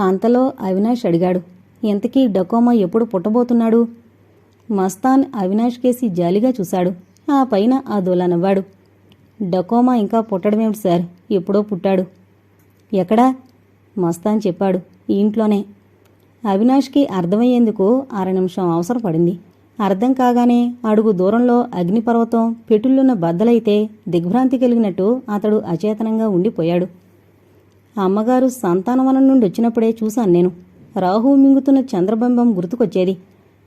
అంతలో అవినాష్ అడిగాడు ఇంతకీ డకోమా ఎప్పుడు పుట్టబోతున్నాడు? మస్తాన్ అవినాష్ కేసి జాలిగా చూశాడు. ఆ పైన ఆ దోలా నవ్వాడు డకోమా ఇంకా పుట్టడమేమిటి సార్? ఎప్పుడో పుట్టాడు. ఎక్కడా? మస్తాన్ చెప్పాడు ఇంట్లోనే. అవినాష్కి అర్థమయ్యేందుకు అర నిమిషం అవసరపడింది. అర్థం కాగానే అడుగు దూరంలో అగ్నిపర్వతం పెటుళ్ళున్న బద్దలైతే దిగ్భ్రాంతి కలిగినట్టు అతడు అచేతనంగా ఉండిపోయాడు. అమ్మగారు సంతానవనం నుండి వచ్చినప్పుడే చూశాను నేను. రాహు మింగుతున్న చంద్రబింబం గుర్తుకొచ్చేది.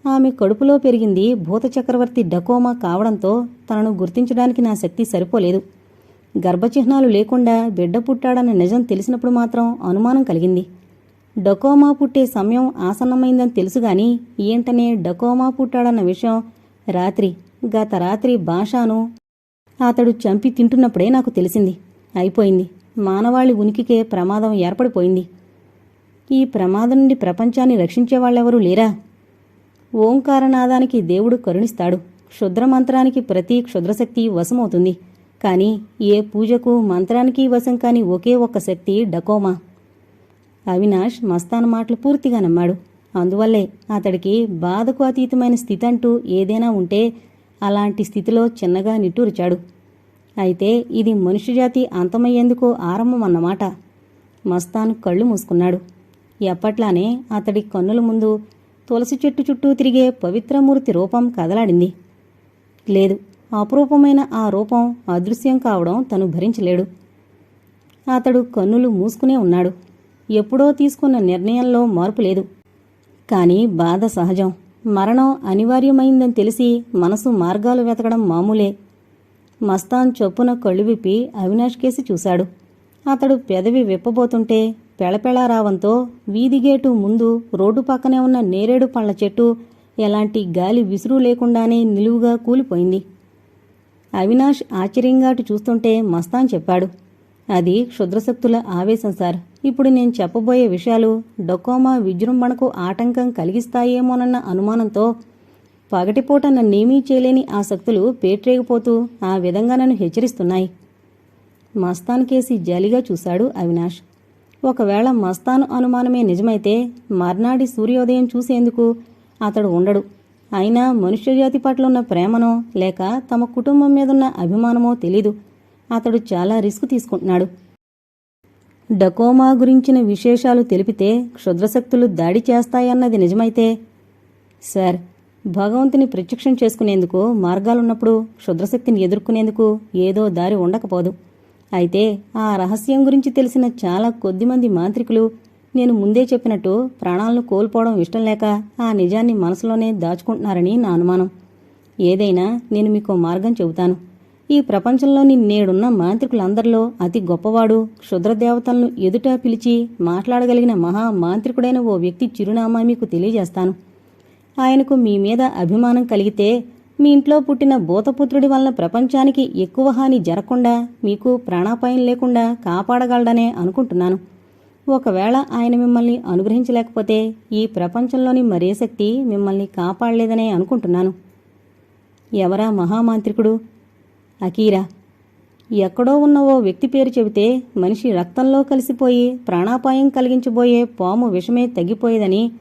ఆమె కడుపులో పెరిగింది భూత చక్రవర్తి డకోమా కావడంతో తనను గుర్తించడానికి నా శక్తి సరిపోలేదు. గర్భచిహ్నాలు లేకుండా బిడ్డ పుట్టాడన్న నిజం తెలిసినప్పుడు మాత్రం అనుమానం కలిగింది. డకోమా పుట్టే సమయం ఆసన్నమైందని తెలుసుగాని ఏంటనే డకోమా పుట్టాడన్న విషయం రాత్రి గత రాత్రి భాషాను అతడు చంపి తింటున్నప్పుడే నాకు తెలిసింది. అయిపోయింది. మానవాళి ఉనికికే ప్రమాదం ఏర్పడిపోయింది. ఈ ప్రమాదం నుండి ప్రపంచాన్ని రక్షించేవాళ్ళెవరూ లేరా? ఓంకారనాదానికి దేవుడు కరుణిస్తాడు. క్షుద్రమంత్రానికి ప్రతి క్షుద్రశక్తి వశమవుతుంది. కానీ ఏ పూజకు మంత్రానికి వశం కాని ఒకే ఒక్క శక్తి డకోమా. అవినాష్ మస్తాన్ మాటలు పూర్తిగా నమ్మాడు. అందువల్లే అతడికి బాధకు అతీతమైన స్థితి అంటూ ఏదైనా ఉంటే అలాంటి స్థితిలో చిన్నగా నిట్టూర్చాడు. అయితే ఇది మనుష్యజాతి అంతమయ్యేందుకు ఆరంభం అన్నమాట మస్తాన్ కళ్ళు మూసుకున్నాడు. ఎప్పట్లానే అతడి కన్నుల ముందు తులసి చెట్టు చుట్టూ తిరిగే పవిత్రమూర్తి రూపం కదలాడింది. లేదు అపురూపమైన ఆ రూపం అదృశ్యం కావడం తను భరించలేడు. అతడు కన్నులు మూసుకునే ఉన్నాడు. ఎప్పుడో తీసుకున్న నిర్ణయంలో మార్పు లేదు. కానీ బాధ సహజం. మరణం అనివార్యమైందని తెలిసి మనసు మార్గాలు వెతకడం మామూలే. మస్తాన్ చొప్పున కళ్ళు విప్పి అవినాష్ కేసి చూశాడు. అతడు పెదవి విప్పబోతుంటే పెళపెళా రావంతో ముందు రోడ్డు పక్కనే ఉన్న నేరేడు పళ్ళ చెట్టు ఎలాంటి గాలి విసురు లేకుండానే నిలువుగా కూలిపోయింది. అవినాష్ ఆశ్చర్యంగా అటు చూస్తుంటే మస్తాన్ చెప్పాడు అది క్షుద్రశక్తుల ఆవేశం సార్. ఇప్పుడు నేను చెప్పబోయే విషయాలు డొకోమా విజృంభణకు ఆటంకం కలిగిస్తాయేమోనన్న అనుమానంతో పగటిపూట నన్నేమీ చేయలేని ఆ శక్తులు పేట్రేగిపోతూ ఆ విధంగా నన్ను హెచ్చరిస్తున్నాయి. మస్తాన్ కేసి జాలిగా చూశాడు అవినాష్. ఒకవేళ మస్తాను అనుమానమే నిజమైతే మర్నాడి సూర్యోదయం చూసేందుకు అతడు ఉండడు. అయినా మనుష్యజాతి పట్ల ఉన్న ప్రేమనో లేక తమ కుటుంబం మీదున్న అభిమానమో తెలీదు. అతడు చాలా రిస్క్ తీసుకుంటున్నాడు. డకోమా గురించిన విశేషాలు తెలిపితే క్షుద్రశక్తులు దాడి చేస్తాయన్నది నిజమైతే సార్ భగవంతుని ప్రత్యక్షం చేసుకునేందుకు మార్గాలున్నప్పుడు క్షుద్రశక్తిని ఎదుర్కొనేందుకు ఏదో దారి ఉండకపోదు. అయితే ఆ రహస్యం గురించి తెలిసిన చాలా కొద్దిమంది మాంత్రికులు నేను ముందే చెప్పినట్టు ప్రాణాలను కోల్పోవడం ఇష్టం లేక ఆ నిజాన్ని మనసులోనే దాచుకుంటున్నారని నా అనుమానం. ఏదైనా నేను మీకు మార్గం చెబుతాను. ఈ ప్రపంచంలోని నేడున్న మాంత్రికులందరిలో అతి గొప్పవాడు క్షుద్రదేవతలను ఎదుట పిలిచి మాట్లాడగలిగిన మహా మాంత్రికుడైన ఓ వ్యక్తి చిరునామా మీకు తెలియజేస్తాను. ఆయనకు మీ మీద అభిమానం కలిగితే మీ ఇంట్లో పుట్టిన భూతపుత్రుడి వలన ప్రపంచానికి ఎక్కువ హాని జరగకుండా మీకు ప్రాణాపాయం లేకుండా కాపాడగలడనే అనుకుంటున్నాను. ఒకవేళ ఆయన మిమ్మల్ని అనుగ్రహించలేకపోతే ఈ ప్రపంచంలోని మరే శక్తి మిమ్మల్ని కాపాడలేదనే అనుకుంటున్నాను. ఎవరా మహామాంత్రికుడు? అకీరా ఎక్కడో ఉన్న ఓ వ్యక్తి పేరు చెబితే మనిషి రక్తంలో కలిసిపోయి ప్రాణాపాయం కలిగించబోయే పాము విషమే తగ్గిపోయేదని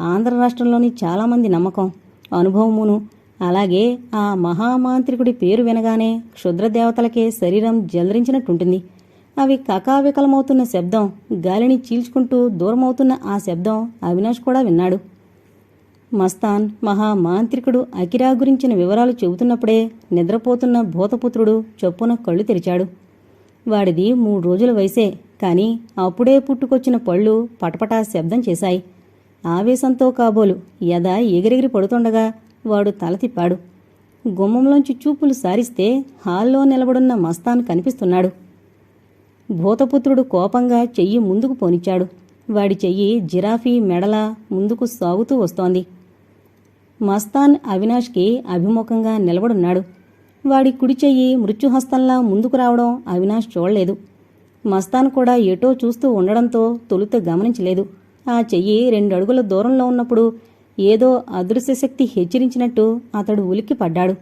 ఆంధ్ర రాష్ట్రంలోని చాలామంది నమ్మకం అనుభవమును అలాగే ఆ మహామాంత్రికుడి పేరు వినగానే క్షుద్రదేవతలకే శరీరం జలరించినట్టుంటుంది. అవి కకావికలమవుతున్న శబ్దం గాలిని చీల్చుకుంటూ దూరమవుతున్న ఆ శబ్దం అవినాష్ కూడా విన్నాడు. మస్తాన్ మహా మాంత్రికుడు అకిరా గురించిన వివరాలు చెబుతున్నప్పుడే నిద్రపోతున్న భూతపుత్రుడు చొప్పున కళ్ళు తెరిచాడు. వాడిది మూడు రోజుల వయసే కానీ అప్పుడే పుట్టుకొచ్చిన పళ్ళు పటపటా శబ్దం చేశాయి. ఆవేశంతో కాబోలు. యద ఎగిరెగిరి పడుతుండగా వాడు తల తిప్పాడు. గుమ్మంలోంచి చూపులు సారిస్తే హాల్లో నిలబడున్న మస్తాన్ కనిపిస్తున్నాడు. భూతపుత్రుడు కోపంగా చెయ్యి ముందుకు పోనిచ్చాడు. వాడి చెయ్యి జిరాఫీ మెడల ముందుకు సాగుతూ వస్తోంది. మస్తాన్ అవినాష్కి అభిముఖంగా నిలబడున్నాడు. వాడి కుడి చెయ్యి మృత్యుహస్తంలా ముందుకు రావడం అవినాష్ చూడలేదు. మస్తాన్ కూడా ఎటో చూస్తూ ఉండడంతో తొలుత గమనించలేదు. ఆ చెయ్యి రెండు అడుగుల దూరంలో ఉన్నప్పుడు ఏదో అదృశ్యశక్తి హెచ్చరించినట్టు అతడు ఉలిక్కి పడ్డాడు.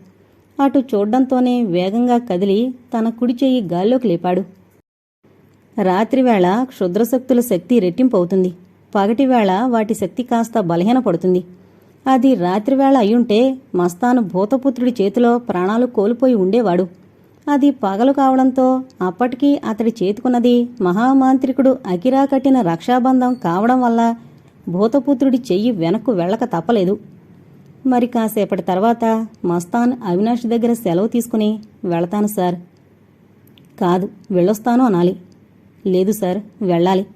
అటు చూడ్డంతోనే వేగంగా కదిలి తన కుడి చెయ్యి గాల్లోకి లేపాడు. రాత్రివేళ క్షుద్రశక్తుల శక్తి రెట్టింపవుతుంది. పగటివేళ వాటి శక్తి కాస్త బలహీనపడుతుంది. అది రాత్రివేళ అయ్యుంటే మస్తాను భూతపుత్రుడి చేతిలో ప్రాణాలు కోల్పోయి ఉండేవాడు. అది పగలు కావడంతో అప్పటికీ అతడి చేతుకున్నది మహామాంత్రికుడు అకిరా కట్టిన రక్షాబంధం కావడం వల్ల భూతపుత్రుడి చెయ్యి వెనక్కు వెళ్ళక తప్పలేదు. మరి కాసేపటి తర్వాత మస్తాన్ అవినాష్ దగ్గర సెలవు తీసుకుని వెళతాను సార్. కాదు వెళ్ళొస్తాను అనాలి. లేదు సార్ వెళ్ళాలి.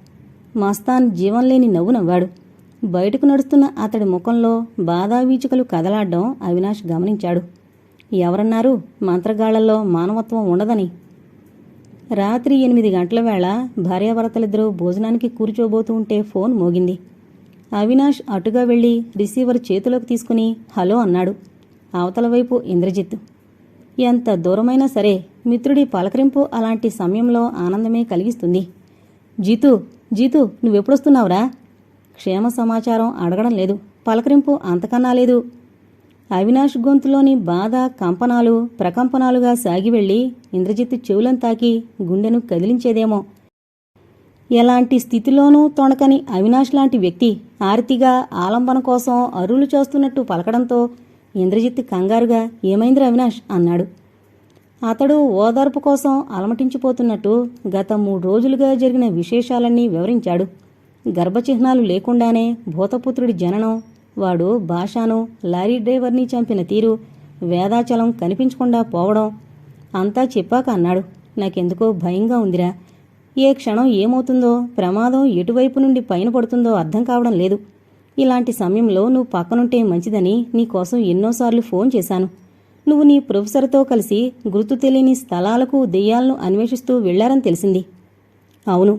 మస్తాన్ జీవం లేని నవ్వు నవ్వాడు. బయటకు నడుస్తున్న అతడి ముఖంలో బాధావీచుకలు కదలాడడం అవినాష్ గమనించాడు. ఎవరన్నారు? మంత్రగాళ్ళలో మానవత్వం ఉండదని. రాత్రి ఎనిమిది గంటల వేళ భార్యాభర్తలిద్దరూ భోజనానికి కూర్చోబోతూ ఉంటే ఫోన్ మోగింది. అవినాష్ అటుగా వెళ్ళి రిసీవర్ చేతిలోకి తీసుకుని హలో అన్నాడు. అవతల వైపు ఇంద్రజిత్. ఎంత దూరమైనా సరే మిత్రుడి పలకరింపు అలాంటి సమయంలో ఆనందమే కలిగిస్తుంది. జీతు జీతు నువ్వెప్పుడొస్తున్నావురా? క్షేమ సమాచారం అడగడం లేదు. పలకరింపు అంతకన్నా లేదు. అవినాష్ గొంతులోని బాధ కంపనాలు ప్రకంపనాలుగా సాగివెళ్ళి ఇంద్రజిత్ చెవులను తాకి గుండెను కదిలించేదేమో. ఎలాంటి స్థితిలోనూ తొణకని అవినాష్ లాంటి వ్యక్తి ఆర్తిగా ఆలంబన కోసం అరులు చేస్తున్నట్టు పలకడంతో ఇంద్రజిత్ కంగారుగా ఏమైందిరా అవినాష్? అన్నాడు. అతడు ఓదార్పు కోసం అలమటించిపోతున్నట్టు గత మూడు రోజులుగా జరిగిన విశేషాలన్నీ వివరించాడు. గర్భచిహ్నాలు లేకుండానే భూతపుత్రుడి జననం వాడు భాషాను లారీ డ్రైవర్ని చంపిన తీరు వేదాచలం కనిపించకుండా పోవడం అంతా చెప్పాక అన్నాడు. నాకెందుకో భయంగా ఉందిరా. ఏ క్షణం ఏమవుతుందో ప్రమాదం ఎటువైపు నుండి పైన పడుతుందో అర్థం కావడం లేదు. ఇలాంటి సమయంలో నువ్వు పక్కనుంటే మంచిదని నీకోసం ఎన్నోసార్లు ఫోన్ చేశాను. నువ్వు నీ ప్రొఫెసర్తో కలిసి గుర్తు తెలియని స్థలాలకు దెయ్యాలను అన్వేషిస్తూ వెళ్ళారని తెలిసింది. అవును.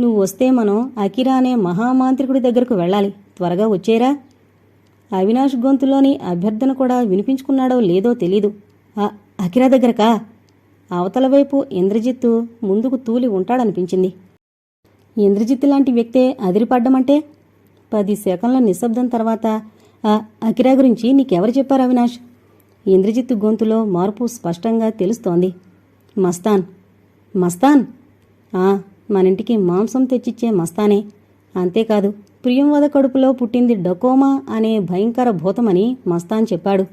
నువ్వు వస్తే మనం అకిరా అనే మహామాంత్రికుడి దగ్గరకు వెళ్ళాలి. త్వరగా వచ్చేరా? అవినాష్ గొంతులోని అభ్యర్థన కూడా వినిపించుకున్నాడో లేదో తెలీదు. అఖిర అకిరా దగ్గరకా? అవతల వైపు ఇంద్రజిత్తు ముందుకు తూలి ఉంటాడనిపించింది. ఇంద్రజిత్ లాంటి వ్యక్తే అదిరిపడ్డమంటే? పది సెకండ్ల నిశ్శబ్దం తర్వాత ఆ అకిరా గురించి నీకెవరు చెప్పారు అవినాష్? ఇంద్రజిత్ గొంతులో మార్పు స్పష్టంగా తెలుస్తోంది. మస్తాన్. మస్తాన్? ఆ మనింటికి మాంసం తెచ్చిచ్చే మస్తానే. అంతేకాదు ప్రియంవద కడుపులో పుట్టింది డకోమా అనే భయంకర భూతమని మస్తాన్ చెప్పాడు.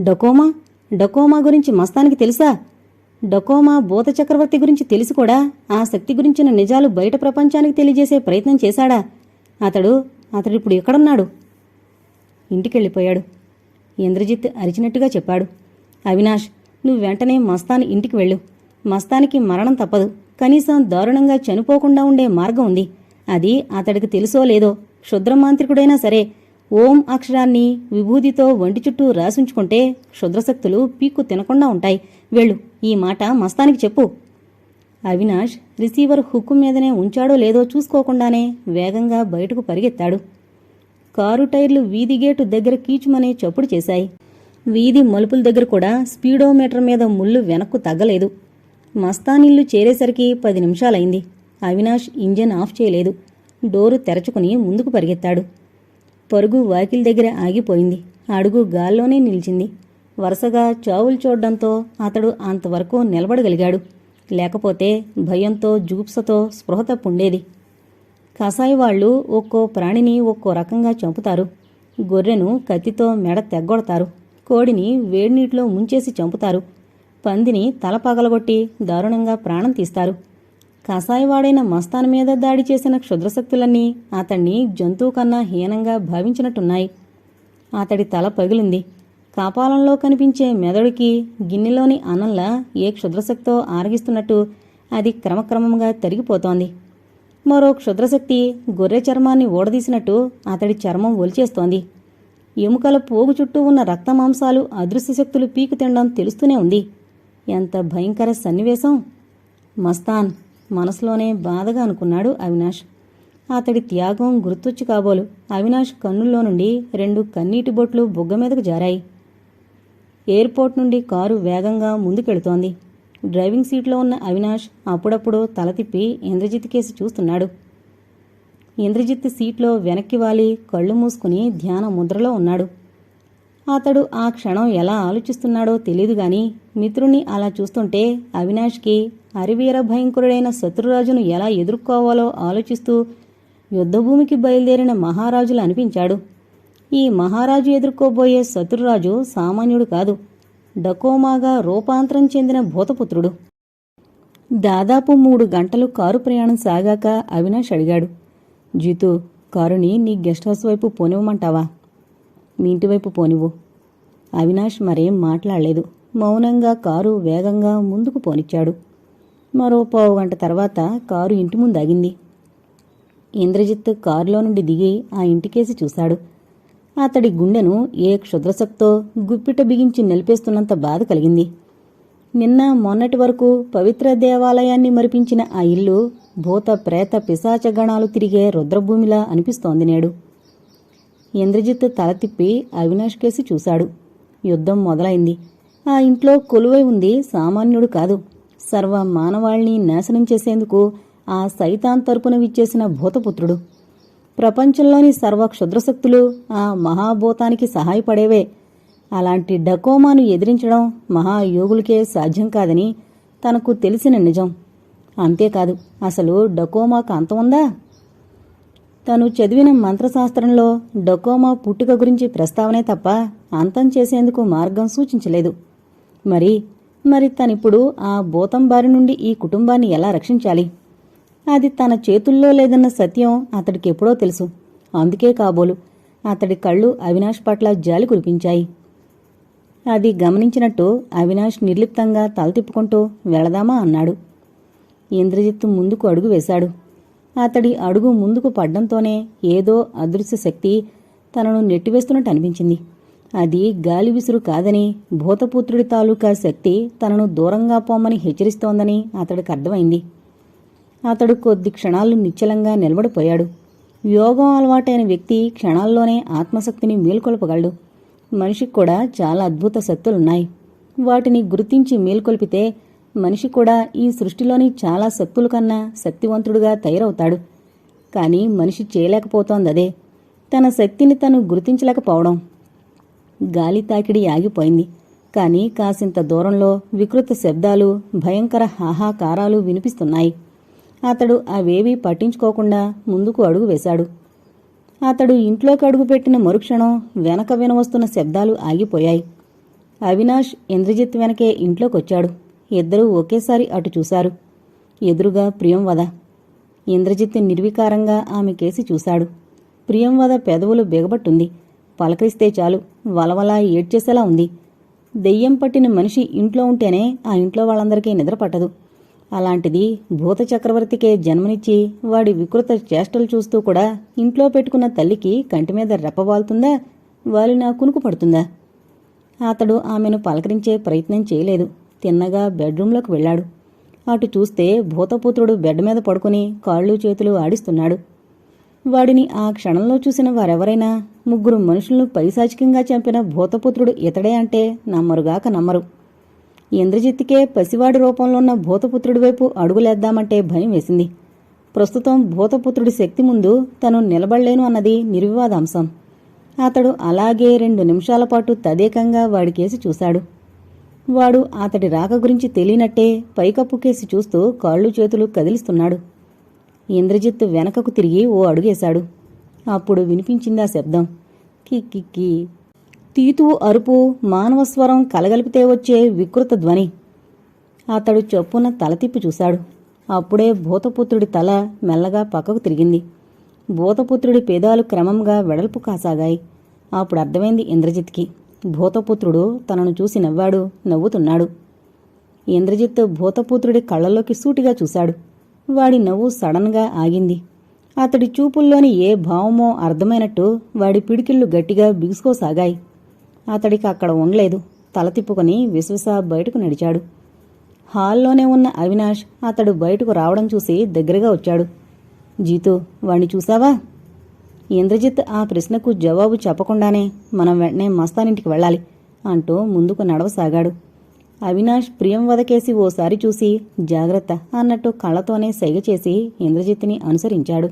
డకోమా? డకోమా గురించి మస్తానికి తెలుసా? డకోమా భూత చక్రవర్తి గురించి తెలిసి కూడా. ఆ శక్తి గురించిన నిజాలు బయట ప్రపంచానికి తెలియజేసే ప్రయత్నం చేశాడా? అతడు అతడిప్పుడు ఎక్కడున్నాడు? ఇంటికెళ్ళిపోయాడు. ఇంద్రజిత్ అరిచినట్టుగా చెప్పాడు. అవినాష్ నువ్వు వెంటనే మస్తాన్ ఇంటికి వెళ్ళు. మస్తానికి మరణం తప్పదు. కనీసం దారుణంగా చనిపోకుండా ఉండే మార్గం ఉంది. అది అతడికి తెలుసో లేదో? క్షుద్రమాంత్రికుడైనా సరే ఓం అక్షరాన్ని విభూతితో వంటి చుట్టూ రాసుంచుకుంటే క్షుద్రశక్తులు పీక్కు తినకుండా ఉంటాయి. వెళ్ళు ఈ మాట మస్తానికి చెప్పు. అవినాష్ రిసీవర్ హుక్కు మీదనే ఉంచాడో లేదో చూసుకోకుండానే వేగంగా బయటకు పరిగెత్తాడు. కారు టైర్లు వీధి గేటు దగ్గర కీచుమనే చప్పుడు చేశాయి. వీధి మలుపుల దగ్గర కూడా స్పీడోమీటర్ మీద ముళ్ళు వెనక్కు తగ్గలేదు. మస్తానిల్లు చేరేసరికి పది నిమిషాలైంది. అవినాష్ ఇంజన్ ఆఫ్ చేయలేదు. డోరు తెరచుకుని ముందుకు పరిగెత్తాడు. పరుగు వాకిల్ దగ్గర ఆగిపోయింది. అడుగు గాల్లోనే నిలిచింది. వరుసగా చావులు చూడడంతో అతడు అంతవరకు నిలబడగలిగాడు. లేకపోతే భయంతో జూప్సతో స్పృహ తప్పుండేది. కసాయి వాళ్ళు ఒక్కో ప్రాణిని ఒక్కో రకంగా చంపుతారు. గొర్రెను కత్తితో మెడ తెగ్గొడతారు. కోడిని వేడినీటిలో ముంచేసి చంపుతారు. పందిని తల పగలగొట్టి దారుణంగా ప్రాణం తీస్తారు. కాసాయివాడైన మస్తాన్ మీద దాడి చేసిన క్షుద్రశక్తులన్నీ అతన్ని జంతువు కన్నా హీనంగా భావించినట్టున్నాయి. అతడి తల పగిలింది. కాపాలంలో కనిపించే మెదడుకి గిన్నెలోని అన్నంలా ఏ క్షుద్రశక్తో ఆరగిస్తున్నట్టు అది క్రమక్రమంగా తరిగిపోతోంది. మరో క్షుద్రశక్తి గొర్రె చర్మాన్ని ఊడదీసినట్టు అతడి చర్మం ఒలిచేస్తోంది. ఎముకల పోగు చుట్టూ ఉన్న రక్తమాంసాలు అదృశ్య శక్తులు పీకు తినడం తెలుస్తూనే ఉంది. ఎంత భయంకర సన్నివేశం! మస్తాన్ మనసులోనే బాధగా అనుకున్నాడు అవినాష్. అతడి త్యాగం గుర్తొచ్చి కాబోలు. అవినాష్ కన్నుల్లో నుండి రెండు కన్నీటి బొట్లు బుగ్గ మీదకు జారాయి. ఎయిర్పోర్ట్ నుండి కారు వేగంగా ముందుకెళుతోంది. డ్రైవింగ్ సీట్లో ఉన్న అవినాష్ అప్పుడప్పుడు తల తిప్పి ఇంద్రజిత్ కేసి చూస్తున్నాడు. ఇంద్రజిత్ సీట్లో వెనక్కి వాలి కళ్ళు మూసుకుని ధ్యాన ముద్రలో ఉన్నాడు. అతడు ఆ క్షణం ఎలా ఆలోచిస్తున్నాడో తెలియదు గాని మిత్రుణ్ణి అలా చూస్తుంటే అవినాష్కి అరివీర భయంకరుడైన శత్రురాజును ఎలా ఎదుర్కోవాలో ఆలోచిస్తూ యుద్ధభూమికి బయలుదేరిన మహారాజులు అనిపించాడు. ఈ మహారాజు ఎదుర్కోబోయే శత్రురాజు సామాన్యుడు కాదు. డకోమాగా రూపాంతరం చెందిన భూతపుత్రుడు. దాదాపు మూడు గంటలు కారు ప్రయాణం సాగాక అవినాష్ అడిగాడు. జీతు కారుని నీ గెస్ట్ హౌస్ వైపు పోనివ్వమంటావా? మీ ఇంటివైపు పోనివ్వు. అవినాష్ మరేం మాట్లాడలేదు. మౌనంగా కారు వేగంగా ముందుకు పోనిచ్చాడు. మరో పావు గంట తర్వాత కారు ఇంటి ముందు ఆగింది. ఇంద్రజిత్ కారులో నుండి దిగి ఆ ఇంటికేసి చూశాడు. అతడి గుండెను ఏ క్షుద్రశక్తో గుప్పిట బిగించి నిలిపేస్తున్నంత బాధ కలిగింది. నిన్న మొన్నటి వరకు పవిత్ర దేవాలయాన్ని మరిపించిన ఆ ఇల్లు భూత ప్రేత పిశాచగణాలు తిరిగే రుద్రభూమిలా అనిపిస్తోంది నేడు. ఇంద్రజిత్ తల తిప్పి అవినాష్ కేసి చూశాడు. యుద్ధం మొదలైంది. ఆ ఇంట్లో కొలువై ఉంది సామాన్యుడు కాదు. సర్వ మానవాళిని నాశనం చేసేందుకు ఆ సైతాన్ తరపున విచ్చేసిన భూతపుత్రుడు. ప్రపంచంలోని సర్వ క్షుద్రశక్తులు ఆ మహాభూతానికి సహాయపడేవే. అలాంటి డకోమాను ఎదిరించడం మహాయోగులకే సాధ్యం కాదని తనకు తెలిసిన నిజం. అంతేకాదు అసలు డకోమాకు అంతముందా? ఉందా తను చదివిన మంత్రశాస్త్రంలో డొకోమా పుట్టుక గురించి ప్రస్తావనే తప్ప అంతం చేసేందుకు మార్గం సూచించలేదు. మరి మరి తనిప్పుడు ఆ భూతం బారి నుండి ఈ కుటుంబాన్ని ఎలా రక్షించాలి? అది తన చేతుల్లో లేదన్న సత్యం అతడికి ఎప్పుడో తెలుసు. అందుకే కాబోలు అతడి కళ్ళు అవినాష్ పట్ల జాలి కురిపించాయి. అది గమనించినట్టు అవినాష్ నిర్లిప్తంగా తల తిప్పుకుంటూ వెళదామా అన్నాడు. ఇంద్రజిత్తు ముందుకు అడుగు వేశాడు. అతడి అడుగు ముందుకు పడ్డంతోనే ఏదో అదృశ్య శక్తి తనను నెట్టివేస్తున్నట్టు అనిపించింది. అది గాలి విసురు కాదని భూతపుత్రుడి తాలూకా శక్తి తనను దూరంగా పోమ్మని హెచ్చరిస్తోందని అతడికి అర్థమైంది. అతడు కొద్ది క్షణాలు నిశ్చలంగా నిలబడిపోయాడు. యోగం అలవాటైన వ్యక్తి క్షణాల్లోనే ఆత్మశక్తిని మేల్కొల్పగలడు. మనిషికి కూడా చాలా అద్భుత శక్తులున్నాయి. వాటిని గుర్తించి మేల్కొల్పితే మనిషి కూడా ఈ సృష్టిలోని చాలా శక్తుల కన్నా శక్తివంతుడుగా తయారవుతాడు. కానీ మనిషి చేయలేకపోతోందదే. తన శక్తిని తను గుర్తించలేకపోవడం. గాలి తాకిడి ఆగిపోయింది. కానీ కాసింత దూరంలో వికృత శబ్దాలు భయంకర హాహాకారాలు వినిపిస్తున్నాయి. అతడు అవేవీ పట్టించుకోకుండా ముందుకు అడుగు వేశాడు. అతడు ఇంట్లోకి అడుగుపెట్టిన మరుక్షణం వెనక వినవస్తున్న శబ్దాలు ఆగిపోయాయి. అవినాష్ ఇంద్రజిత్ వెనకే ఇంట్లోకొచ్చాడు. ఇద్దరూ ఒకేసారి అటు చూశారు. ఎదురుగా ప్రియంవద. ఇంద్రజిత్ నిర్వికారంగా ఆమె కేసి చూశాడు. ప్రియంవద పెదవులు బిగబట్టుంది. పలకరిస్తే చాలు వలవలా ఏడ్చేసేలా ఉంది. దెయ్యం పట్టిన మనిషి ఇంట్లో ఉంటేనే ఆ ఇంట్లో వాళ్ళందరికీ నిద్ర పట్టదు అలాంటిది భూత చక్రవర్తికే జన్మనిచ్చి వాడి వికృత చేష్టలు చూస్తూ కూడా ఇంట్లో పెట్టుకున్న తల్లికి కంటి మీద రెప్పవాలుతుందా వాలినా కునుకు పడుతుందా? అతడు ఆమెను పలకరించే ప్రయత్నం చేయలేదు. తిన్నగా బెడ్రూంలోకి వెళ్ళాడు. అటు చూస్తే భూతపుత్రుడు బెడ్ మీద పడుకుని కాళ్ళు చేతులు ఆడిస్తున్నాడు. వాడిని ఆ క్షణంలో చూసిన వారెవరైనా ముగ్గురు మనుషులను పైశాచికంగా చంపిన భూతపుత్రుడు ఇతడే అంటే నమ్మరుగాక నమ్మరు. ఇంద్రజిత్తికే పసివాడి రూపంలో ఉన్న భూతపుత్రుడి వైపు అడుగులేద్దామంటే భయం వేసింది. ప్రస్తుతం భూతపుత్రుడి శక్తి ముందు తను నిలబడలేను అన్నది నిర్వివాదాంశం. అతడు అలాగే రెండు నిమిషాల పాటు తదేకంగా వాడికేసి చూశాడు. వాడు అతడి రాక గురించి తెలియనట్టే పైకప్పు కేసి చూస్తూ కాళ్ళు చేతులు కదిలిస్తున్నాడు. ఇంద్రజిత్ వెనకకు తిరిగి ఓ అడుగేశాడు. అప్పుడు వినిపించిందా శబ్దం. కిక్కి తీతు అరుపు మానవస్వరం కలగలిపితే వచ్చే వికృత ధ్వని. అతడు చొప్పున తల తిప్పి చూశాడు. అప్పుడే భూతపుత్రుడి తల మెల్లగా పక్కకు తిరిగింది. భూతపుత్రుడి పేదాలు క్రమంగా వెడల్పు కాసాగాయి. అప్పుడు అర్థమైంది ఇంద్రజిత్కి. భూతపుత్రుడు తనను చూసి నవ్వాడు నవ్వుతున్నాడు. ఇంద్రజిత్ భూతపుత్రుడి కళ్ళల్లోకి సూటిగా చూశాడు. వాడి నవ్వు సడన్గా ఆగింది. అతడి చూపుల్లోని ఏ భావమో అర్థమైనట్టు వాడి పిడికిళ్ళు గట్టిగా బిగుసుకోసాగాయి. అతడికి అక్కడ ఉండలేదు. తల తిప్పుకొని విశ్వస బయటకు నడిచాడు. హాల్లోనే ఉన్న అవినాష్ అతడు బయటకు రావడం చూసి దగ్గరగా వచ్చాడు. జీతు వాణ్ణి చూసావా ఇంద్రజిత్ ఆ ప్రశ్నకు జవాబు చెప్పకుండానే మనం వెంటనే మస్తానింటికి వెళ్ళాలి అంటూ ముందుకు నడవసాగాడు. అవినాష్ ప్రియం వదకేసి ఓసారి చూసి జాగ్రత్త అన్నట్టు కళ్ళతోనే సైగ చేసి ఇంద్రజిత్ని అనుసరించాడు.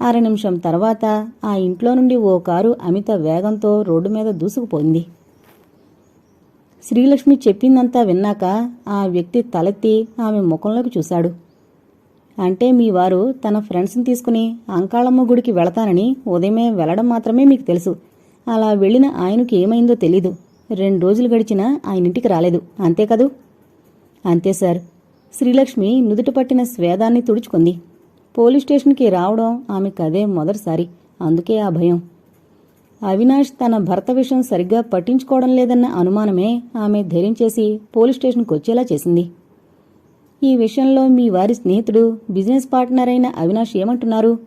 అర నిమిషం తర్వాత ఆ ఇంట్లో నుండి ఓ కారు అమిత వేగంతో రోడ్డు మీద దూసుకుపోయింది. శ్రీలక్ష్మి చెప్పిందంతా విన్నాక ఆ వ్యక్తి తలెత్తి ఆమె ముఖంలోకి చూశాడు. అంటే మీ వారు తన ఫ్రెండ్స్ని తీసుకుని అంకాళమ్మ గుడికి వెళతానని ఉదయమే వెళ్ళడం మాత్రమే మీకు తెలుసు. అలా వెళ్ళిన ఆయనకి ఏమైందో తెలీదు. రెండు రోజులు గడిచినా ఆయన ఇంటికి రాలేదు. అంతే కదూ? అంతే సార్. శ్రీలక్ష్మి నుదుట పట్టిన స్వేదాన్ని తుడుచుకుంది. పోలీస్ స్టేషన్కి రావడం ఆమెకు అదే మొదటిసారి. అందుకే ఆ భయం. అవినాష్ తన భర్త విషయం సరిగ్గా పట్టించుకోవడం లేదన్న అనుమానమే ఆమె ధైర్యం చేసి పోలీస్ స్టేషన్కి వచ్చేలా చేసింది. ఈ విషయంలో మీ వారి స్నేహితుడు బిజినెస్ పార్ట్నర్ అయిన అవినాష్ ఏమంటున్నారు?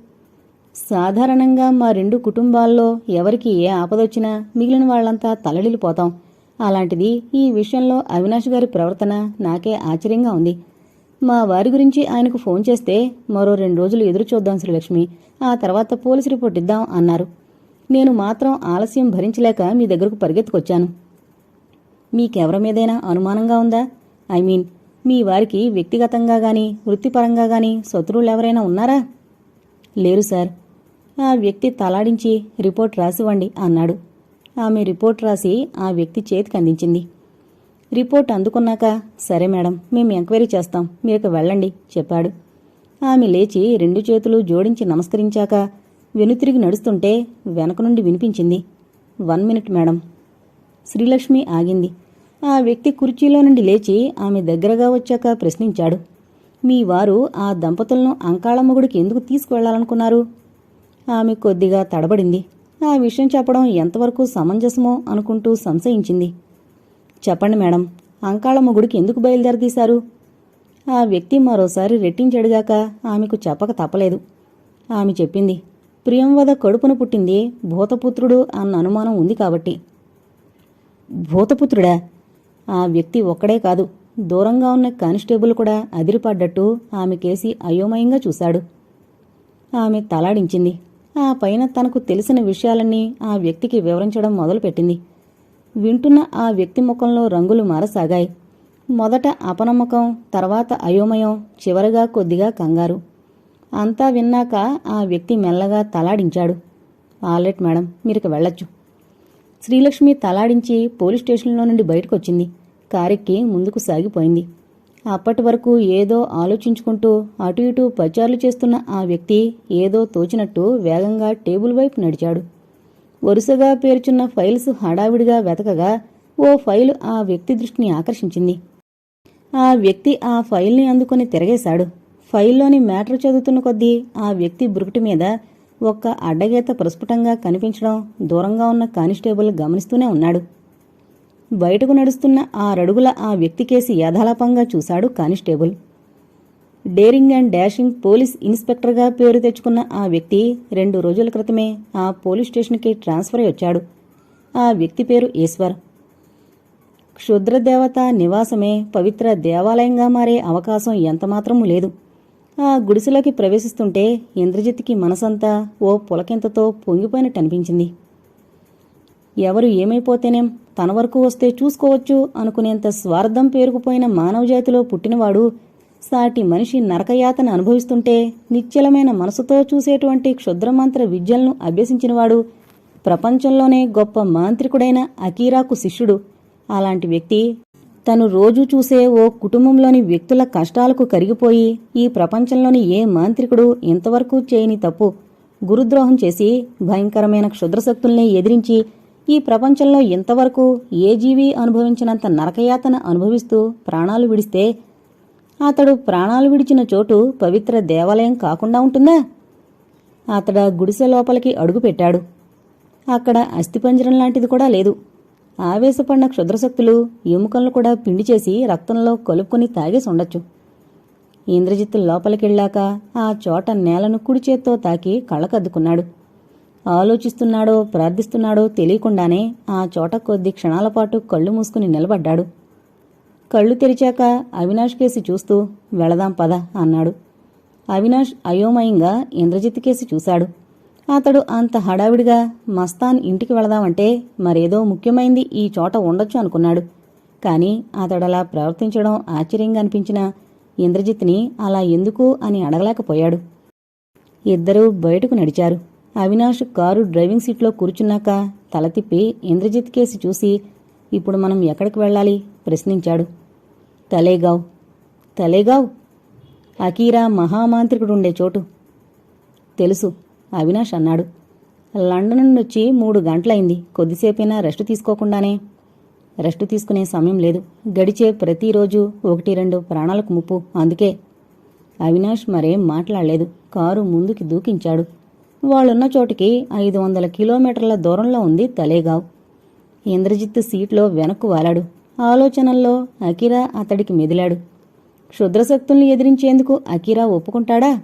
సాధారణంగా మా రెండు కుటుంబాల్లో ఎవరికి ఏ ఆపదొచ్చినా మిగిలిన వాళ్ళంతా తలడిల్లిపోతాం. అలాంటిది ఈ విషయంలో అవినాష్ గారి ప్రవర్తన నాకే ఆశ్చర్యంగా ఉంది. మా వారి గురించి ఆయనకు ఫోన్ చేస్తే మరో రెండు రోజులు ఎదురు చూద్దాం శ్రీలక్ష్మి. ఆ తర్వాత పోలీస్ రిపోర్ట్ ఇద్దాం అన్నారు. నేను మాత్రం ఆలస్యం భరించలేక మీ దగ్గరకు పరిగెత్తుకొచ్చాను. మీకెవరి మీదైనా అనుమానంగా ఉందా? ఐ మీన్ మీ వారికి వ్యక్తిగతంగా గాని వృత్తిపరంగా గాని శత్రువులు ఎవరైనా ఉన్నారా? లేరు సార్. ఆ వ్యక్తి తలాడించి రిపోర్ట్ రాసివ్వండి అన్నాడు. ఆమె రిపోర్ట్ రాసి ఆ వ్యక్తి చేతికి అందించింది. రిపోర్ట్ అందుకున్నాక సరే మేడం మేము ఎంక్వైరీ చేస్తాం మీరు వెళ్ళండి చెప్పాడు. ఆమె లేచి రెండు చేతులు జోడించి నమస్కరించాక వెనుతిరిగి నడుస్తుంటే వెనక నుండి వినిపించింది. One minute madam. శ్రీలక్ష్మి ఆగింది. ఆ వ్యక్తి కుర్చీలో నుండి లేచి ఆమె దగ్గరగా వచ్చాక ప్రశ్నించాడు. మీ వారు ఆ దంపతులను అంకాళమ్మ గుడికి ఎందుకు తీసుకువెళ్ళాలనుకున్నారు? ఆమె కొద్దిగా తడబడింది. ఆ విషయం చెప్పడం ఎంతవరకు సమంజసమో అనుకుంటూ సంశయించింది. చెప్పండి మేడం అంకాళమ్మ గుడికి ఎందుకు బయలుదేరదీశారు? ఆ వ్యక్తి మరోసారి రెట్టించడిగాక ఆమెకు చెప్పక తప్పలేదు. ఆమె చెప్పింది ప్రియంవద కడుపున పుట్టింది భూతపుత్రుడు అన్న అనుమానం ఉంది కాబట్టి. భూతపుత్రుడా? ఆ వ్యక్తి ఒక్కడే కాదు దూరంగా ఉన్న కానిస్టేబుల్ కూడా అదిరిపడ్డట్టు ఆమె కేసి అయోమయంగా చూశాడు. ఆమె తలాడించింది. ఆ పైన తనకు తెలిసిన విషయాలన్నీ ఆ వ్యక్తికి వివరించడం మొదలుపెట్టింది. వింటున్న ఆ వ్యక్తి ముఖంలో రంగులు మారసాగాయి. మొదట అపనమ్మకం తర్వాత అయోమయం చివరగా కొద్దిగా కంగారు. అంతా విన్నాక ఆ వ్యక్తి మెల్లగా తలాడించాడు. ఆల్రెట్ మేడం మీరికి వెళ్ళొచ్చు. శ్రీలక్ష్మి తలాడించి పోలీస్ స్టేషన్లో నుండి బయటకొచ్చింది. కారెక్కి ముందుకు సాగిపోయింది. అప్పటి వరకు ఏదో ఆలోచించుకుంటూ అటు ఇటు పచారులు చేస్తున్న ఆ వ్యక్తి ఏదో తోచినట్టు వేగంగా టేబుల్ వైపు నడిచాడు. వరుసగా పేర్చున్న ఫైల్స్ హడావిడిగా వెతకగా ఓ ఫైలు ఆ వ్యక్తి దృష్టిని ఆకర్షించింది. ఆ వ్యక్తి ఆ ఫైల్ని అందుకొని తిరగేశాడు. ఫైల్లోని మ్యాటర్ చదువుతున్న కొద్దీ ఆ వ్యక్తి బురుకుటి మీద ఒక్క అడ్డగీత ప్రస్ఫుటంగా కనిపించడం దూరంగా ఉన్న కానిస్టేబుల్ గమనిస్తూనే ఉన్నాడు. బయటకు నడుస్తున్న ఆరడుగుల ఆ వ్యక్తికేసి యథాలపంగా చూశాడు constable. Daring and dashing police ఇన్స్పెక్టర్గా పేరు తెచ్చుకున్న ఆ వ్యక్తి రెండు రోజుల క్రితమే ఆ పోలీస్ స్టేషన్కి ట్రాన్స్ఫర్ అయి వచ్చాడు. ఆ వ్యక్తి పేరు ఈశ్వర్. క్షుద్రదేవత నివాసమే పవిత్ర దేవాలయంగా మారే అవకాశం ఎంతమాత్రమూ లేదు. ఆ గుడిసెలోకి ప్రవేశిస్తుంటే ఇంద్రజిత్కి మనసంతా ఓ పులకింతతో పొంగిపోయినట్టు అనిపించింది ఎవరు ఏమైపోతేనేం తన వరకు వస్తే చూసుకోవచ్చు అనుకునేంత స్వార్థం పేరుకుపోయిన మానవజాతిలో పుట్టినవాడు సాటి మనిషి నరకయాతన అనుభవిస్తుంటే నిశ్చలమైన మనసుతో చూసేటువంటి క్షుద్రమంత్ర విద్యలను అభ్యసించినవాడు ప్రపంచంలోనే గొప్ప మాంత్రికుడైన అకీరాకు శిష్యుడు. అలాంటి వ్యక్తి తను రోజూ చూసే ఓ కుటుంబంలోని వ్యక్తుల కష్టాలకు కరిగిపోయి ఈ ప్రపంచంలోని ఏ మాంత్రికుడు ఇంతవరకు చేయని తప్పు గురుద్రోహం చేసి భయంకరమైన క్షుద్రశక్తుల్ని ఎదిరించి ఈ ప్రపంచంలో ఇంతవరకు ఏ జీవి అనుభవించినంత నరకయాతన అనుభవిస్తూ ప్రాణాలు విడిస్తే అతడు ప్రాణాలు విడిచిన చోటు పవిత్ర దేవాలయం కాకుండా ఉంటుందా? అతడ గుడిసె లోపలికి అడుగుపెట్టాడు అక్కడ అస్థిపంజరం లాంటిది కూడా లేదు. ఆవేశపడిన క్షుద్రశక్తులు ఎముకలను కూడా పిండి చేసి రక్తంలో కలుపుకొని తాగేసి ఉండొచ్చు. ఇంద్రజిత్తు లోపలికెళ్ళాక ఆ చోట నేలను కుడి చేత్తో తాకి కళ్ళకద్దుకున్నాడు. ఆలోచిస్తున్నాడో ప్రార్థిస్తున్నాడో తెలియకుండానే ఆ చోట కొద్ది క్షణాల పాటు కళ్ళు మూసుకుని నిలబడ్డాడు. కళ్ళు తెరిచాక అవినాష్ కేసి చూస్తూ వెళదాం పద అన్నాడు. అవినాష్ అయోమయంగా ఇంద్రజిత్ కేసి చూశాడు. అతడు అంత హడావిడిగా మస్తాన్ ఇంటికి వెళదామంటే మరేదో ముఖ్యమైంది ఈ చోట ఉండొచ్చు అనుకున్నాడు. కాని అతడలా ప్రవర్తించడం ఆశ్చర్యంగా అనిపించిన ఇంద్రజిత్ని అలా ఎందుకు అని అడగలేకపోయాడు. ఇద్దరూ బయటకు నడిచారు. అవినాష్ కారు డ్రైవింగ్ సీట్లో కూర్చున్నాక తల తిప్పి ఇంద్రజిత్ కేసి చూసి ఇప్పుడు మనం ఎక్కడికి వెళ్ళాలి? ప్రశ్నించాడు. తలేగావ్. తలేగావ్? అకీరా మహామాంత్రికుడుండే చోటు. తెలుసు అవినాష్ అన్నాడు. లండన్ నుండి మూడు గంటలైంది. కొద్దిసేపైనా రెస్ట్ తీసుకోకుండానే. రెస్ట్ తీసుకునే సమయం లేదు. గడిచే ప్రతిరోజు ఒకటి రెండు ప్రాణాలకు ముప్పు. అందుకే. అవినాష్ మరేం మాట్లాడలేదు. కారు ముందుకి దూకించాడు. వాళ్ళున్న చోటికి ఐదు వందల కిలోమీటర్ల దూరంలో ఉంది తలేగావ్. ఇంద్రజిత్ సీట్లో వెనక్కు వాలాడు. ఆలోచనల్లో అకిరా అతడికి మెదిలాడు. క్షుద్రశక్తుల్ని ఎదిరించేందుకు అకిరా ఒప్పుకుంటాడా?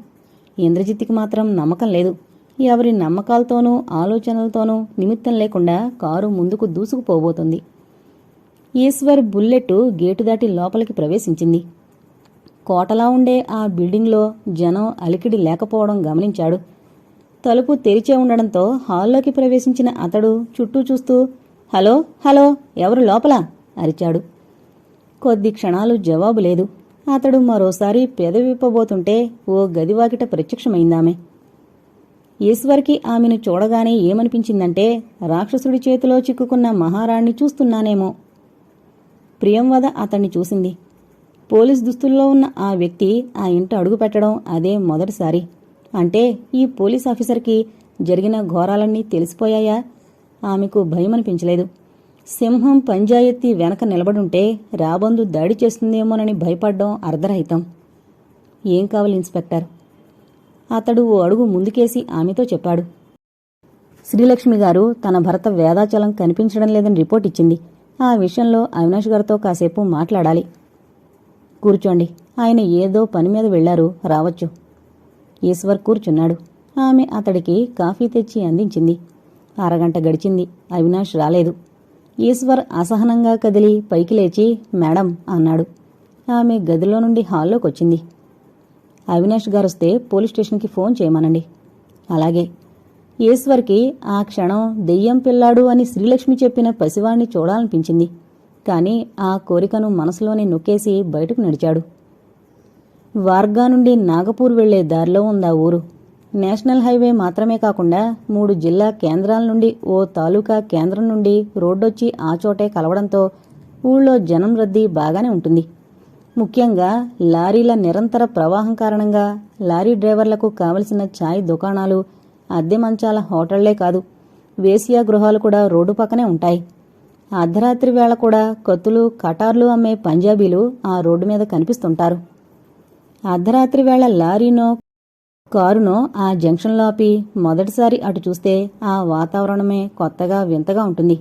ఇంద్రజిత్కి మాత్రం నమ్మకం లేదు. ఎవరి నమ్మకాలతోనూ ఆలోచనలతోనూ నిమిత్తం లేకుండా కారు ముందుకు దూసుకుపోబోతుంది. ఈశ్వర్ బుల్లెట్ గేటు దాటి లోపలికి ప్రవేశించింది. కోటలా ఉండే ఆ బిల్డింగ్లో జనం అలికిడి లేకపోవడం గమనించాడు. తలుపు తెరిచే ఉండడంతో హాల్లోకి ప్రవేశించిన అతడు చుట్టూ చూస్తూ హలో హలో ఎవరు లోపల? అరిచాడు. కొద్ది క్షణాలు జవాబు లేదు. అతడు మరోసారి పెదవిప్పబోతుంటే ఓ గదివాకిట ప్రత్యక్షమైందామె. ఈశ్వర్కి ఆమెను చూడగానే ఏమనిపించిందంటే రాక్షసుడి చేతిలో చిక్కుకున్న మహారాణ్ణి చూస్తున్నానేమో. ప్రియంవద అతన్ని చూసింది. పోలీస్ దుస్తుల్లో ఉన్న ఆ వ్యక్తి ఆ ఇంట అడుగుపెట్టడం అదే మొదటిసారి. అంటే ఈ పోలీస్ ఆఫీసర్కి జరిగిన ఘోరాలన్నీ తెలిసిపోయాయా? ఆమెకు భయమనిపించలేదు. సింహం పంజాయెత్తి వెనక నిలబడుంటే రాబందు దాడి చేస్తుందేమోనని భయపడ్డం అర్ధరహితం. ఏం కావాలి ఇన్స్పెక్టర్? అతడు ఓ అడుగు ముందుకేసి ఆమెతో చెప్పాడు. శ్రీలక్ష్మి గారు తన భర్త వేదాచలం కనిపించడం లేదని రిపోర్ట్ ఇచ్చింది. ఆ విషయంలో అవినాష్ గారితో కాసేపు మాట్లాడాలి. కూర్చోండి. ఆయన ఏదో పని మీద వెళ్ళారు రావచ్చు. ఈశ్వర్ కూర్చున్నాడు. ఆమె అతడికి కాఫీ తెచ్చి అందించింది. అరగంట గడిచింది. అవినాష్ రాలేదు. ఈశ్వర్ అసహనంగా కదిలి పైకి లేచి మేడం అన్నాడు. ఆమె గదిలో నుండి హాల్లోకొచ్చింది. అవినాష్ గారొస్తే పోలీస్ స్టేషన్కి ఫోన్ చేయమనండి. అలాగే. ఈశ్వర్కి ఆ క్షణం దెయ్యం పిల్లాడు అని శ్రీలక్ష్మి చెప్పిన పసివాణ్ణి చూడాలనిపించింది. కానీ ఆ కోరికను మనసులోనే నొక్కేసి బయటకు నడిచాడు. వార్గా నుండి నాగపూర్ వెళ్ళే దారిలో ఉందా ఊరు. నేషనల్ హైవే మాత్రమే కాకుండా మూడు జిల్లా కేంద్రాల నుండి ఓ తాలూకా కేంద్రం నుండి రోడ్డొచ్చి ఆ చోటే కలవడంతో ఊళ్ళో జనం రద్దీ బాగానే ఉంటుంది. ముఖ్యంగా లారీల నిరంతర ప్రవాహం కారణంగా లారీ డ్రైవర్లకు కావలసిన ఛాయ్ దుకాణాలు అద్దె మంచాల హోటళ్ళే కాదు వేసియా గృహాలు కూడా రోడ్డు పక్కనే ఉంటాయి. అర్ధరాత్రి వేళ కూడా కత్తులు కటార్లు అమ్మే పంజాబీలు ఆ రోడ్డు మీద కనిపిస్తుంటారు. అర్ధరాత్రి వేళ లారీనో కారునో ఆ జంక్షన్లో ఆపి మొదటిసారి అటు చూస్తే ఆ వాతావరణమే కొత్తగా వింతగా ఉంటుంది.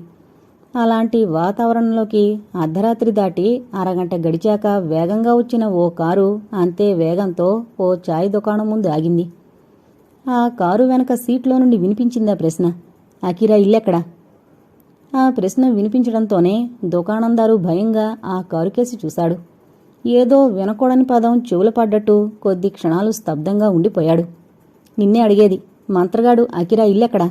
అలాంటి వాతావరణంలోకి అర్ధరాత్రి దాటి అరగంట గడిచాక వేగంగా వచ్చిన ఓ కారు అంతే వేగంతో ఓ చాయ్ దుకాణం ముందు ఆగింది. ఆ కారు వెనక సీట్లో నుండి వినిపించిందా ప్రశ్న. అకిరా ఇల్లెక్కడా? ఆ ప్రశ్న వినిపించడంతోనే దుకాణందారు భయంగా ఆ కారు కేసి చూశాడు. ఏదో వినకూడని పదం చెవుల పడ్డట్టు కొద్ది క్షణాలు స్తబ్దంగా ఉండిపోయాడు. నిన్నే అడిగేది మంత్రగాడు అకిరా ఇల్లెక్కడా?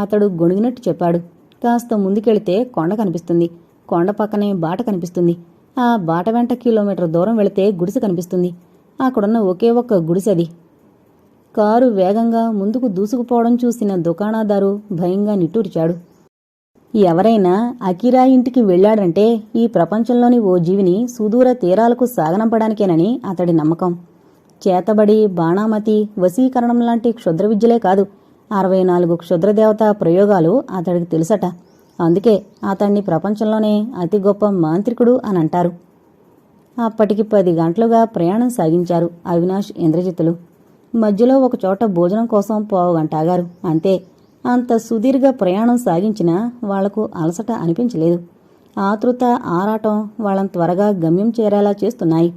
అతడు గొణిగినట్టు చెప్పాడు. కాస్త ముందుకెళితే కొండ కనిపిస్తుంది. కొండ పక్కనే బాట కనిపిస్తుంది. ఆ బాట వెంట కిలోమీటర్ దూరం వెళితే గుడిసె కనిపిస్తుంది. అక్కడున్న ఒకే ఒక్క గుడిసెది. కారు వేగంగా ముందుకు దూసుకుపోవడం చూసిన దుకాణాదారు భయంగా నిట్టూర్చాడు. ఎవరైనా అకిరా ఇంటికి వెళ్ళాడంటే ఈ ప్రపంచంలోని ఓ జీవిని సుదూర తీరాలకు సాగనంపడానికేనని అతడి నమ్మకం. చేతబడి బాణామతి వశీకరణం లాంటి క్షుద్ర విద్యలే కాదు అరవై నాలుగు క్షుద్రదేవత ప్రయోగాలు అతడికి తెలుసట. అందుకే అతన్ని ప్రపంచంలోనే అతి గొప్ప మాంత్రికుడు అని అంటారు అప్పటికి పది గంటలుగా ప్రయాణం సాగించారు అవినాష్ ఇంద్రజిత్తులు. మధ్యలో ఒకచోట భోజనం కోసం పోవగంట ఆగారు అంతే అంత సుదీర్ఘ ప్రయాణం సాగించినా వాళ్ళకు అలసట అనిపించలేదు. ఆతృత ఆరాటం వాళ్ళని త్వరగా గమ్యం చేరేలా చేస్తున్నాయి.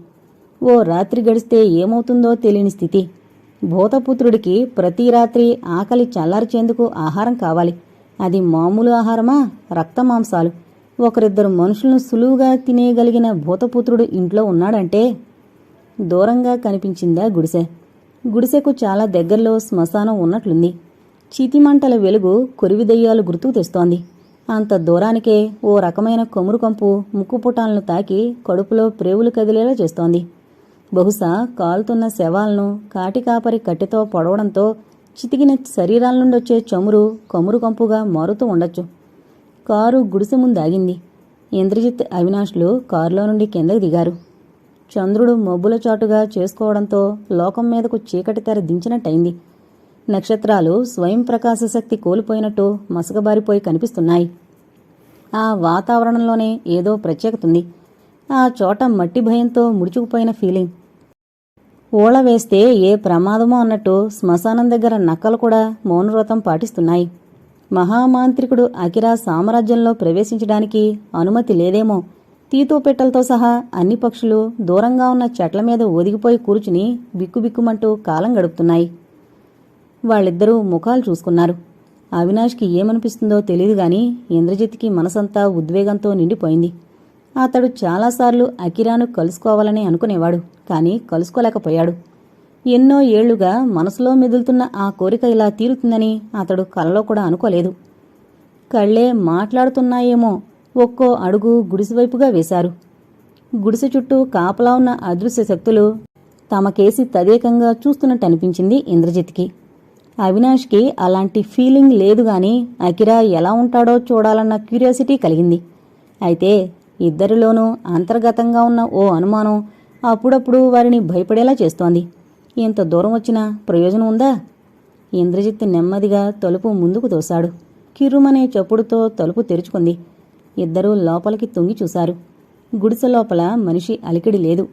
ఓ రాత్రి గడిస్తే ఏమవుతుందో తెలియని స్థితి. భూతపుత్రుడికి ప్రతి రాత్రి ఆకలి చల్లార్చేందుకు ఆహారం కావాలి. అది మామూలు ఆహారమా? రక్తమాంసాలు ఒకరిద్దరు మనుషులను సులువుగా తినేయగలిగిన భూతపుత్రుడు ఇంట్లో ఉన్నాడంటే దూరంగా కనిపించిందా గుడిసె? గుడిసెకు చాలా దగ్గరలో శ్మశానం ఉన్నట్లుంది. చితిమంటల వెలుగు కొరివి దెయ్యాలు గుర్తుకు తెస్తోంది. అంత దూరానికే ఓ రకమైన కొమురు కంపు ముక్కుపుటాలను తాకి కడుపులో ప్రేవులు కదిలేలా చేస్తోంది. బహుశా కాలుతున్న శవాలను కాటికాపరి కట్టెతో పొడవడంతో చితికిన శరీరాల నుండి వచ్చే చమురు కొమురు కంపుగా మారుతూ ఉండొచ్చు. కారు గుడిసె ముందు ఆగింది ఇంద్రజిత్ అవినాష్లు కారులో నుండి కిందకు దిగారు. చంద్రుడు మబ్బుల చాటుగా చేసుకోవడంతో లోకం మీదకు చీకటి తెర దించినట్టయింది. నక్షత్రాలు స్వయం ప్రకాశ శక్తి కోల్పోయినట్టు మసకబారిపోయి కనిపిస్తున్నాయి. ఆ వాతావరణంలోనే ఏదో ప్రత్యేకతుంది. ఆ చోట మట్టి భయంతో ముడుచుకుపోయిన ఫీలింగ్. ఓళ వేస్తే ఏ ప్రమాదమో అన్నట్టు శ్మశానం దగ్గర నక్కలు కూడా మౌనవ్రతం పాటిస్తున్నాయి. మహామాంత్రికుడు అకిరా సామ్రాజ్యంలో ప్రవేశించడానికి అనుమతి లేదేమో. తీతోపెట్టలతో సహా అన్ని పక్షులు దూరంగా ఉన్న చెట్ల మీద ఒదిగిపోయి కూర్చుని బిక్కుబిక్కుమంటూ కాలం గడుపుతున్నాయి. వాళ్ళిద్దరూ ముఖాలు చూసుకున్నారు. అవినాష్కి ఏమనిపిస్తుందో తెలియదు గాని ఇంద్రజిత్కి మనసంతా ఉద్వేగంతో నిండిపోయింది. అతడు చాలాసార్లు అకిరాను కలుసుకోవాలని అనుకునేవాడు కానీ కలుసుకోలేకపోయాడు. ఎన్నో ఏళ్ళుగా మనసులో మెదులుతున్న ఆ కోరిక ఇలా తీరుతుందని అతడు కలలో కూడా అనుకోలేదు. కళ్ళే మాట్లాడుతున్నాయేమో ఒక్కో అడుగు గుడిసెవైపుగా వేశారు. గుడిసె చుట్టూ కాపలా ఉన్న అదృశ్య శక్తులు తమకేసి తదేకంగా చూస్తున్నట్టు అనిపించింది ఇంద్రజిత్కి. అవినాష్కి అలాంటి ఫీలింగ్ లేదు కానీ అకిరా ఎలా ఉంటాడో చూడాలన్న క్యూరియాసిటీ కలిగింది. అయితే ఇద్దరిలోనూ అంతర్గతంగా ఉన్న ఓ అనుమానం అప్పుడప్పుడు వారిని భయపడేలా చేస్తోంది. ఇంత దూరం వచ్చినా ప్రయోజనం ఉందా? ఇంద్రజిత్ నెమ్మదిగా తలుపు ముందుకు తోశాడు. కిర్రుమనే చప్పుడుతో తలుపు తెరుచుకుంది. ఇద్దరూ లోపలికి తొంగి చూశారు. గుడిసె లోపల మనిషి అలికిడి లేదు.